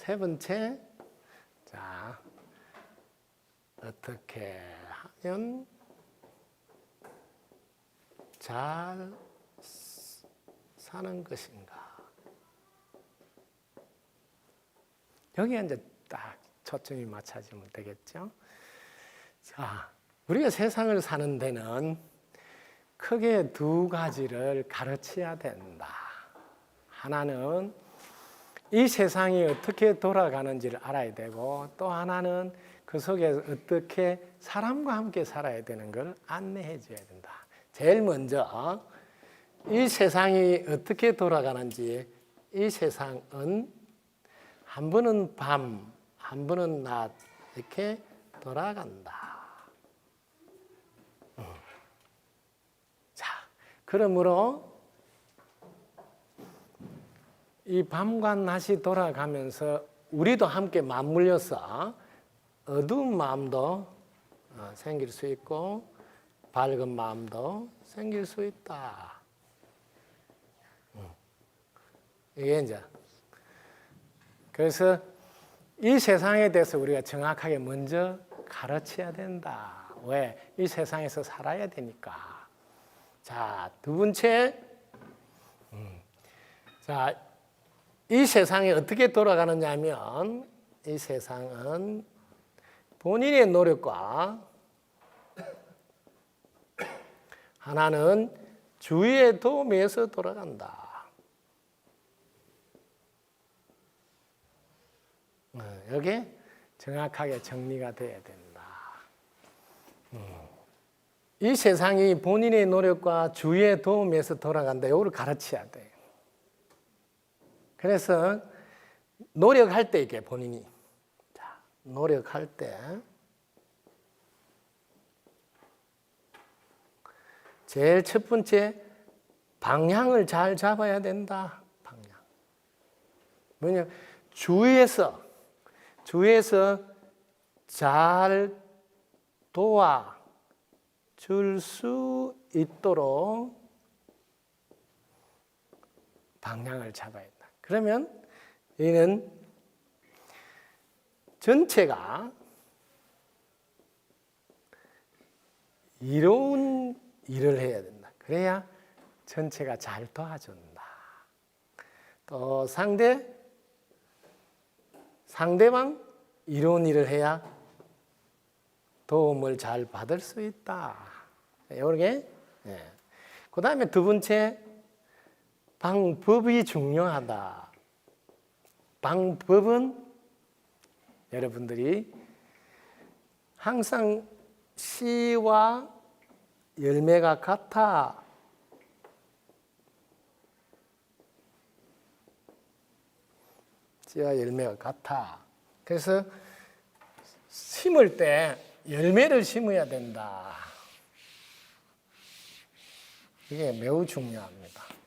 세 번째, 자, 어떻게 하면 잘 사는 것인가. 여기에 이제 딱 초점이 맞춰지면 되겠죠. 자, 우리가 세상을 사는 데는 크게 두 가지를 가르쳐야 된다. 하나는 이 세상이 어떻게 돌아가는지를 알아야 되고 또 하나는 그 속에 어떻게 사람과 함께 살아야 되는 걸 안내해 줘야 된다. 제일 먼저 이 세상이 어떻게 돌아가는지 이 세상은 한 번은 밤, 한 번은 낮 이렇게 돌아간다. 음. 자, 그러므로 이 밤과 낮이 돌아가면서 우리도 함께 맞물려서 어두운 마음도 어, 생길 수 있고 밝은 마음도 생길 수 있다. 음. 이게 이제 그래서 이 세상에 대해서 우리가 정확하게 먼저 가르쳐야 된다. 왜? 이 세상에서 살아야 되니까. 자, 두 번째. 음. 자, 이 세상이 어떻게 돌아가느냐 하면 이 세상은 본인의 노력과 하나는 주위의 도움에서 돌아간다. 어, 여기 정확하게 정리가 돼야 된다. 음. 이 세상이 본인의 노력과 주위의 도움에서 돌아간다. 이거를 가르쳐야 돼. 그래서 노력할 때 이게 본인이 자, 노력할 때 제일 첫 번째 방향을 잘 잡아야 된다. 방향. 뭐냐? 주위에서 주위에서 잘 도와 줄 수 있도록 방향을 잡아야 된다. 그러면 이는 전체가 이로운 일을 해야 된다. 그래야 전체가 잘 도와준다. 또 상대 상대방 이로운 일을 해야 도움을 잘 받을 수 있다. 이게 예. 그 다음에 두 번째 방법이 중요하다. 방법은 여러분들이 항상 씨와 열매가 같아. 씨와 열매가 같아. 그래서 심을 때 열매를 심어야 된다. 이게 매우 중요합니다.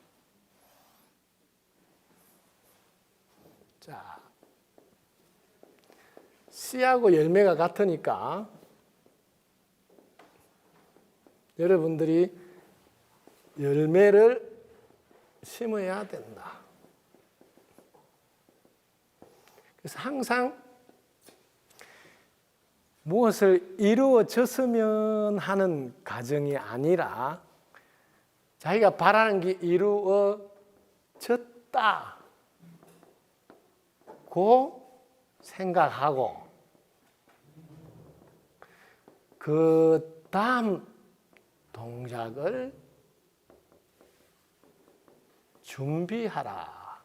자, 씨하고 열매가 같으니까 여러분들이 열매를 심어야 된다. 그래서 항상 무엇을 이루어졌으면 하는 가정이 아니라 자기가 바라는 게 이루어졌다. 고 생각하고 그 다음 동작을 준비하라.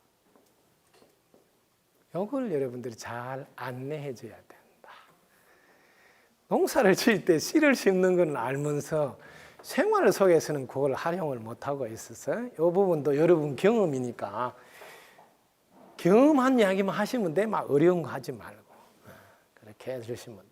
이걸 여러분들이 잘 안내해 줘야 된다. 농사를 지을 때 씨를 심는 건 알면서 생활 속에서는 그걸 활용을 못하고 있어서 이 부분도 여러분 경험이니까 경험한 이야기만 하시면 돼. 막 어려운 거 하지 말고. 그렇게 해주시면